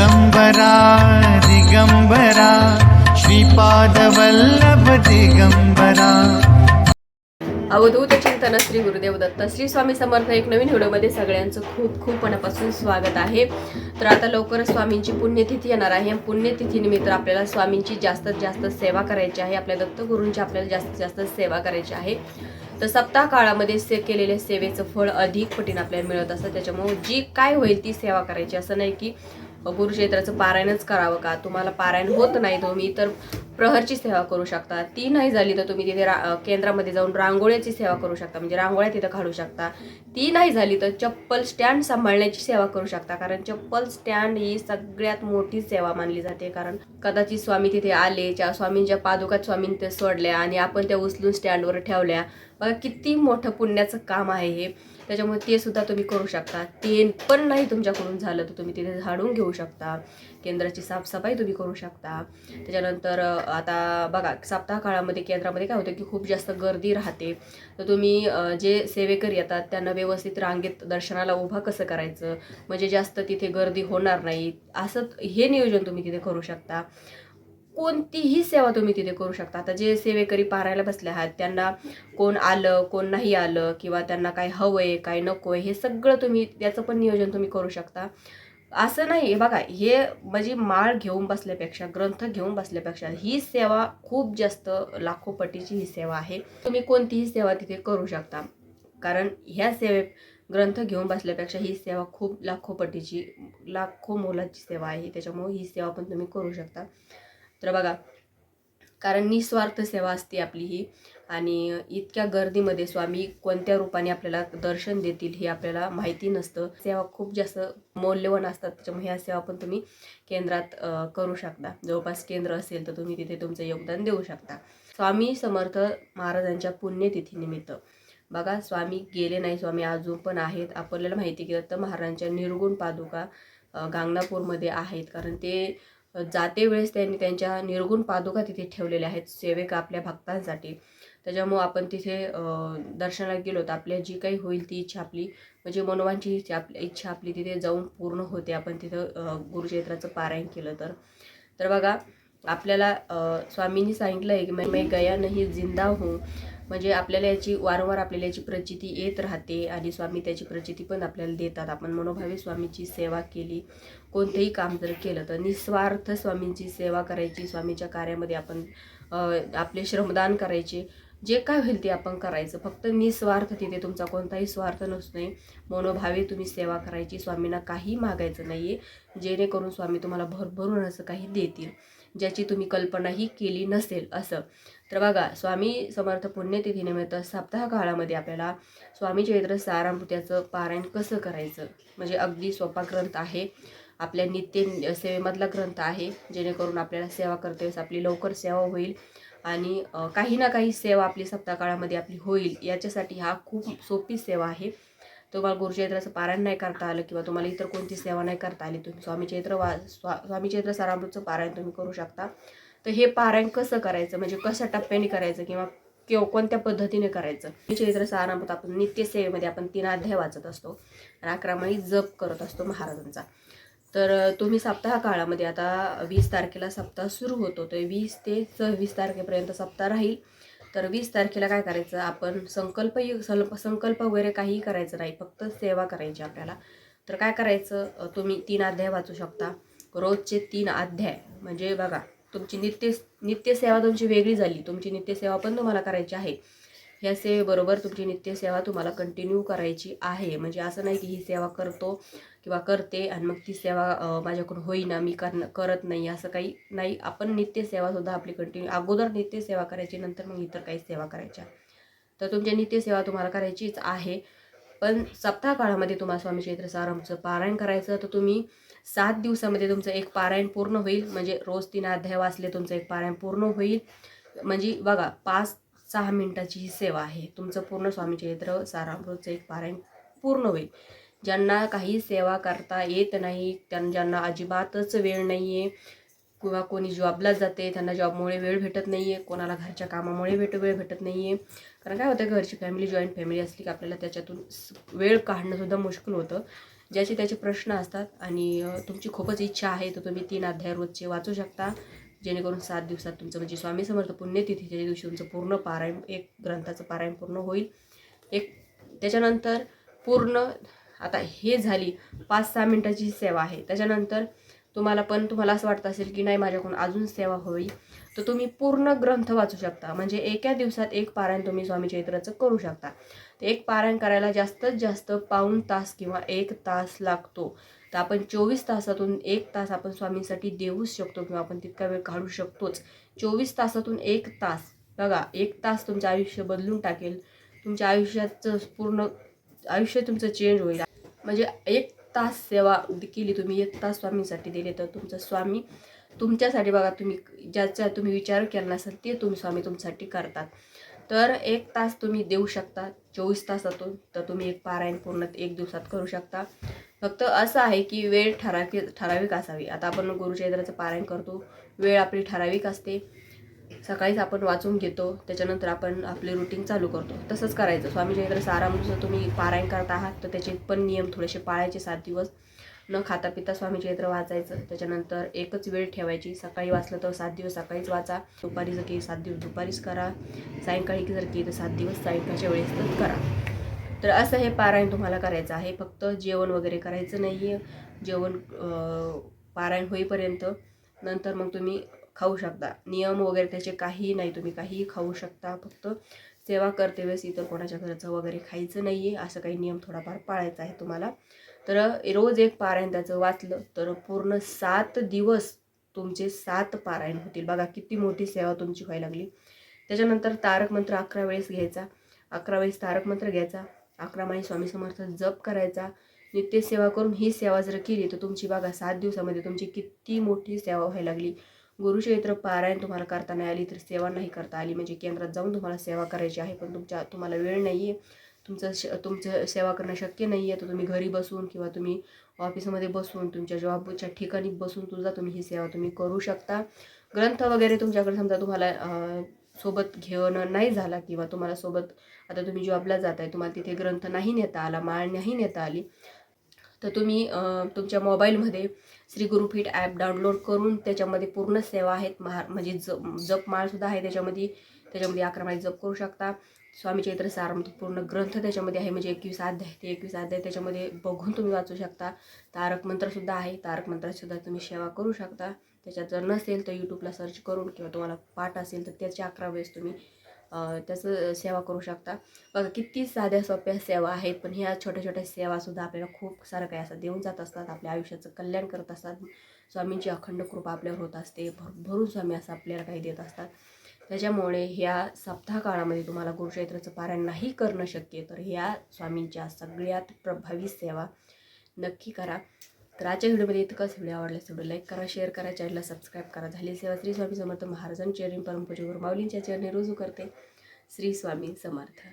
दिगंबरा दिगंबरा श्रीपादवल्लभ दिगंबरा। अवधूत चिंतन श्री गुरुदेव दत्त श्री स्वामी समर्थ एक नवीन व्हिडिओमध्ये सगळ्यांचं खूप खूप मनापासून स्वागत आहे. तर आता लवकरच स्वामींची पुण्यतिथी येणार आहे. पुण्यतिथीनिमित्त आपल्याला स्वामींची जास्तीत जास्त सेवा करायची आहे. आपल्या दत्तगुरूंची आपल्याला जास्तीत जास्त सेवा करायची आहे. तर सप्ताह काळामध्ये से केलेल्या सेवेचं फळ अधिक पटीने आपल्याला मिळत असतं. त्याच्यामुळे जी काय होईल ती सेवा करायची. असं नाही की गुरुक्षेत्राचं पारायणच करावं का? तुम्हाला पारायण होत नाही तुम्ही तर प्रहरची सेवा करू शकता. ती नाही झाली तर तुम्ही तिथे रा केंद्रामध्ये जाऊन रांगोळ्याची सेवा करू शकता. म्हणजे रांगोळ्या तिथं काढू शकता. ती नाही झाली तर चप्पल स्टँड सांभाळण्याची सेवा करू शकता. कारण चप्पल स्टँड ही सगळ्यात मोठी सेवा मानली जाते. कारण कदाचित स्वामी तिथे आले ज्या स्वामींच्या पादुकात स्वामींनी ते सोडल्या आणि आपण त्या उचलून स्टँडवर ठेवल्या. बघा किती मोठं पुण्याचं काम आहे हे. त्याच्यामुळे ते सुद्धा तुम्ही करू शकता. ते पण नाही तुमच्याकडून झालं तर तुम्ही तिथे झाडून घेऊ शकता. केंद्राची साफसफाई तुम्ही करू शकता. त्याच्यानंतर आता बघा सप्ताह काळामध्ये केंद्रामध्ये काय होतं की खूप जास्त गर्दी राहते. तर तुम्ही जे सेवेकरी येतात त्यांना व्यवस्थित रांगेत दर्शनाला उभा कसं करायचं? म्हणजे जास्त तिथे गर्दी होणार नाही. असं हे नियोजन तुम्ही तिथे करू शकता. कोणतीही सेवा तुम्ही तिथे करू शकता. आता जे सेवेकरी पारायला बसले आहात त्यांना कोण आलं कोण नाही आलं किंवा त्यांना काय हवंय काय नकोय हे सगळं तुम्ही त्याचं पण नियोजन तुम्ही करू शकता. असं नाही बघा हे म्हणजे माळ घेऊन बसल्यापेक्षा ग्रंथ घेऊन बसल्यापेक्षा ही सेवा खूप जास्त लाखो पटीची ही सेवा आहे. तुम्ही कोणतीही सेवा तिथे करू शकता. कारण ह्या सेवे ग्रंथ घेऊन बसल्यापेक्षा ही सेवा खूप लाखो पटीची लाखो मोलाची सेवा आहे. त्याच्यामुळे ही सेवा पण तुम्ही करू शकता. तर बघा कारण निस्वार्थ सेवा असते आपली ही. आणि इतक्या गर्दीमध्ये स्वामी कोणत्या रूपाने आपल्याला दर्शन देतील हे आपल्याला माहिती नसतं. सेवा खूप जास्त मौल्यवान असतात त्याच्यामुळे ह्या सेवा पण तुम्ही केंद्रात करू शकता. जवळपास केंद्र असेल तर तुम्ही तिथे तुमचं योगदान देऊ शकता. स्वामी समर्थ महाराजांच्या पुण्यतिथीनिमित्त. बघा स्वामी गेले नाही स्वामी अजून पण आहेत. आपल्याला माहिती केलं तर महाराजांच्या निर्गुण पादुका गांगणापूरमध्ये आहेत. कारण ते जाते वेळेस त्यांनी त्यांच्या निर्गुण पादुका तिथे ठेवलेल्या आहेत सेवेक आपल्या भक्तांसाठी. त्याच्यामुळं आपण तिथे दर्शनाला गेलो तर आपल्या जी काही होईल ती इच्छा आपली म्हणजे मनोवांची इच्छा आपली इच्छा आपली तिथे जाऊन पूर्ण होते. आपण तिथं अं, गुरुचरित्राचं पारायण केलं तर. तर बघा आपल्याला स्वामींनी सांगितलं आहे की मैं मैं गया नाही जिंदा हूँ. म्हणजे आपल्याला याची वारंवार आपल्याला याची प्रचिती येत राहते आणि स्वामी त्याची प्रचिती पण आपल्याला देतात. आपण मनोभावे स्वामीची सेवा केली कोणतेही काम जर केलं तर निस्वार्थ स्वामींची सेवा करायची स्वामीच्या कार्यामध्ये आपण आपले श्रमदान करायचे. जे काय होईल ते आपण करायचं. फक्त निस्वार्थ तिथे तुमचा कोणताही स्वार्थ नसतोय. मनोभावे तुम्ही सेवा करायची. स्वामींना काही मागायचं नाही आहे जेणेकरून स्वामी तुम्हाला भरभरून असं काही देतील ज्याची तुम्ही कल्पनाही केली नसेल असं. तर बघा स्वामी समर्थ पुण्यतिथीनिमित्त सप्ताह काळामध्ये आपल्याला स्वामी चैत्र सारामृत्याचं पारायण कसं करायचं? म्हणजे अगदी सोपा ग्रंथ आहे. आपल्या नित्य सेवेमधला ग्रंथ आहे. जेणेकरून आपल्याला सेवा करते वेळेस आपली लवकर सेवा होईल आणि काही ना काही सेवा आपली सप्ताह काळामध्ये आपली होईल. याच्यासाठी हा खूप सोपी सेवा आहे. तुम्हाला गुरुचैत्राचं पारायण नाही करता आलं किंवा तुम्हाला इतर कोणती सेवा नाही करता आली तुम्ही स्वामी चैत्र वा स्वा स्वामी चैत्र सारामृतचं पारायण तुम्ही करू शकता. तर हे पारायण कसं करायचं? म्हणजे कशा टप्प्याने करायचं किंवा किंवा कोणत्या पद्धतीने करायचं? हे चैत्र सारामृत आपण नित्यसेवेमध्ये आपण तीन अध्याय वाचत असतो. आणि अकरामाळी जप करत असतो महाराजांचा. तर तुम्ही सप्ताह काळामध्ये आता वीस तारखेला सप्ताह सुरू होतो. तर वीस ते सव्वीस तारखेपर्यंत सप्ताह राहील. तर वीस तारखेला काय करायचं? आपण संकल्प संकल्प संकल्प वगैरे काहीही करायचं नाही. फक्त सेवा करायची आपल्याला. तर काय करायचं? तुम्ही तीन अध्याय वाचू शकता. रोजचे तीन अध्याय. म्हणजे बघा तुमची नित्य नित्यसेवा तुमची वेगळी झाली. तुमची नित्यसेवा पण तुम्हाला करायची आहे. ह्या सेवेबरोबर तुमची नित्यसेवा तुम्हाला कंटिन्यू करायची आहे. म्हणजे असं नाही की ही सेवा करतो किंवा करते आणि मग ती सेवा माझ्याकडून होईना मी कर करत नाही असं काही नाही. आपण नित्यसेवासुद्धा आपली कंटिन्यू अगोदर नित्यसेवा करायची नंतर मग इतर काही सेवा करायच्या. तर तुमच्या नित्यसेवा तुम्हाला करायचीच आहे. पण सप्ताह काळामध्ये तुम्हाला स्वामी चैत्र सारामचं पारायण करायचं तर तुम्ही सात दिवसामध्ये तुमचं एक पारायण पूर्ण होईल. म्हणजे रोज तीन अध्याय वाचले तुमचं एक पारायण पूर्ण होईल. म्हणजे बघा पाच सहा मिनिटाची ही सेवा आहे. तुमचं पूर्ण स्वामी चैत्र सारामृतचं एक पारायण पूर्ण होईल. ज्यांना काही सेवा करता येत नाही त्यां ज्यांना अजिबातच वेळ नाही आहे किंवा कोणी जॉबला जाते त्यांना जॉबमुळे वेळ भेटत नाही आहे कोणाला घरच्या कामामुळे भेट वेळ भेटत नाही आहे कारण काय होतं घरची फॅमिली जॉईंट फॅमिली असली की आपल्याला त्याच्यातून वेळ काढणंसुद्धा मुश्किल होतं. ज्याचे त्याचे प्रश्न असतात आणि तुमची खूपच इच्छा आहे तर तुम्ही तीन अध्याय रोजचे वाचू शकता. जेणेकरून सात दिवसात तुमचं म्हणजे स्वामी समर्थ पुण्यतिथीच्या दिवशी तुमचं पूर्ण पारायण एक ग्रंथाचं पारायण पूर्ण होईल. एक त्याच्यानंतर पूर्ण आता हे झाली पाच सहा मिनटाची सेवा आहे. त्याच्यानंतर तुम्हाला पण तुम्हाला असं वाटत असेल की नाही माझ्याकडून अजून सेवा होईल. तर तुम्ही पूर्ण ग्रंथ वाचू शकता. म्हणजे एका दिवसात एक पारायण तुम्ही स्वामी चैत्राचं करू शकता. ते एक पारायण करायला जास्तीत जास्त पाऊण तास किंवा एक तास लागतो. तर आपण चोवीस तासातून एक तास आपण स्वामींसाठी देऊच शकतो किंवा आपण तितका वेळ काढू शकतोच. चोवीस तासातून एक तास. बघा एक तास तुमचं आयुष्य बदलून टाकेल. तुमच्या आयुष्याचं पूर्ण आयुष्य तुमचं चेंज होईल. म्हणजे एक तास सेवा केली तुम्ही एक तास स्वामींसाठी दिले तर तुमचं स्वामी तुमच्यासाठी बघा तुम्ही ज्याचा तुम्ही विचार केला नसेल ते तुम्ही स्वामी तुमच्यासाठी करतात. तर एक तास तुम्ही देऊ शकता चोवीस तासातून तर तुम्ही एक पारायण पूर्ण एक दिवसात करू शकता. फक्त असं आहे की वेळ ठराविक ठराविक असावी. आता आपण गुरुचैत्राचं पारायण करतो वेळ आपली ठराविक असते. सकाळीच आपण वाचून घेतो त्याच्यानंतर आपण आपले रुटीन चालू करतो. तसंच करायचं. स्वामी चैत्र सारानुसार तुम्ही पारायण करत आहात तर त्याचे पण नियम थोडेसे पाळायचे सात दिवस. न खाता पिता स्वामी चैत्र वाचायचं. त्याच्यानंतर एकच वेळ ठेवायची. सकाळी वाचलं तर सात दिवस सकाळीच वाचा. दुपारी जर की सात दिवस दुपारीच करा. सायंकाळी जर की तर सात दिवस सायंकाळच्या वेळेसच करा. तर असं हे पारायण तुम्हाला करायचं आहे. फक्त जेवण वगैरे करायचं नाही आहे जेवण पारायण होईपर्यंत. नंतर मग तुम्ही खाऊ शकता. नियम वगैरे त्याचे काहीही नाही. तुम्ही काहीही खाऊ शकता. फक्त सेवा करते वेळेस इतर कोणाच्या घरचं वगैरे खायचं नाही आहे असं काही नियम थोडाफार पाळायचा आहे तुम्हाला. तर रोज एक पारायण त्याचं वाचलं तर पूर्ण सात दिवस तुमचे सात पारायण होतील. बघा किती मोठी सेवा तुमची व्हायला लागली. त्याच्यानंतर तारक मंत्र अकरा वेळेस घ्यायचा. अकरा वेळेस तारक मंत्र घ्यायचा. अकरा माई स्वामी समर्थ जप करायचा. नित्य सेवा करून ही सेवा जर केली तर तुमची बघा सात दिवसामध्ये तुमची किती मोठी सेवा व्हायला लागली. गुरुक्षेत्र पारायण तुम्हाला करता नाही आली तर सेवा नाही करता आली. म्हणजे केंद्रात जाऊन तुम्हाला सेवा करायची आहे पण तुमच्या तुम्हाला वेळ नाही आहे तुमचं श तुमचं सेवा करणं शक्य नाही आहे तर तुम्ही घरी बसून किंवा तुम्ही ऑफिसमध्ये बसून तुमच्या जॉबच्या ठिकाणी बसून तुझा तुम्ही ही सेवा तुम्ही करू शकता. ग्रंथ वगैरे तुमच्याकडे समजा तुम्हाला सोबत घेणं नाही झाला किंवा तुम्हाला सोबत आता तुम्ही जॉबला जात आहे तुम्हाला तिथे ग्रंथ नाही नेता आला माळ नाही नेता आली. तर तुम्ही तुमच्या मोबाईलमध्ये श्री गुरुपीठ ॲप डाउनलोड करून त्याच्यामध्ये पूर्ण सेवा आहेत महा म्हणजे जप माळसुद्धा आहे त्याच्यामध्ये त्याच्यामध्ये अकरा माळी जप करू शकता. स्वामी चैत्र सारम पूर्ण ग्रंथ त्याच्यामध्ये आहे म्हणजे एकवीस अध्याय ते एकवीस अध्याय त्याच्यामध्ये बघून तुम्ही वाचू शकता. तारक मंत्रसुद्धा आहे तारक मंत्रातसुद्धा तुम्ही सेवा करू शकता. त्याच्यात जर नसेल तर यूट्यूबला सर्च करून किंवा तुम्हाला पाठ असेल तर त्याचे अकरा वेळेस तुम्ही त्याचं सेवा करू शकता. बघा किती साध्या सोप्या सेवा आहेत पण ह्या छोट्या छोट्या सेवासुद्धा आपल्याला खूप सारं काही असं देऊन जात असतात. आपल्या आयुष्याचं कल्याण करत असतात. स्वामींची अखंड कृपा आपल्यावर होत असते. भर भरून स्वामी असं आपल्याला काही देत असतात. त्याच्यामुळे ह्या सप्ताह काळामध्ये तुम्हाला गुरुक्षेत्राचं पारायण नाही करणं शक्य तर ह्या स्वामींच्या सगळ्यात प्रभावी सेवा नक्की करा. तर आजच्या व्हिडिओमध्ये इतकंच. व्हिडिओ आवडल्यास व्हिडिओ लाईक करा शेअर करा चॅनलला सबस्क्राईब करा. झाली सेवा श्री स्वामी समर्थ महाराजांची चरण माऊलींच्या चरणी रुजू करते श्री स्वामी समर्थ.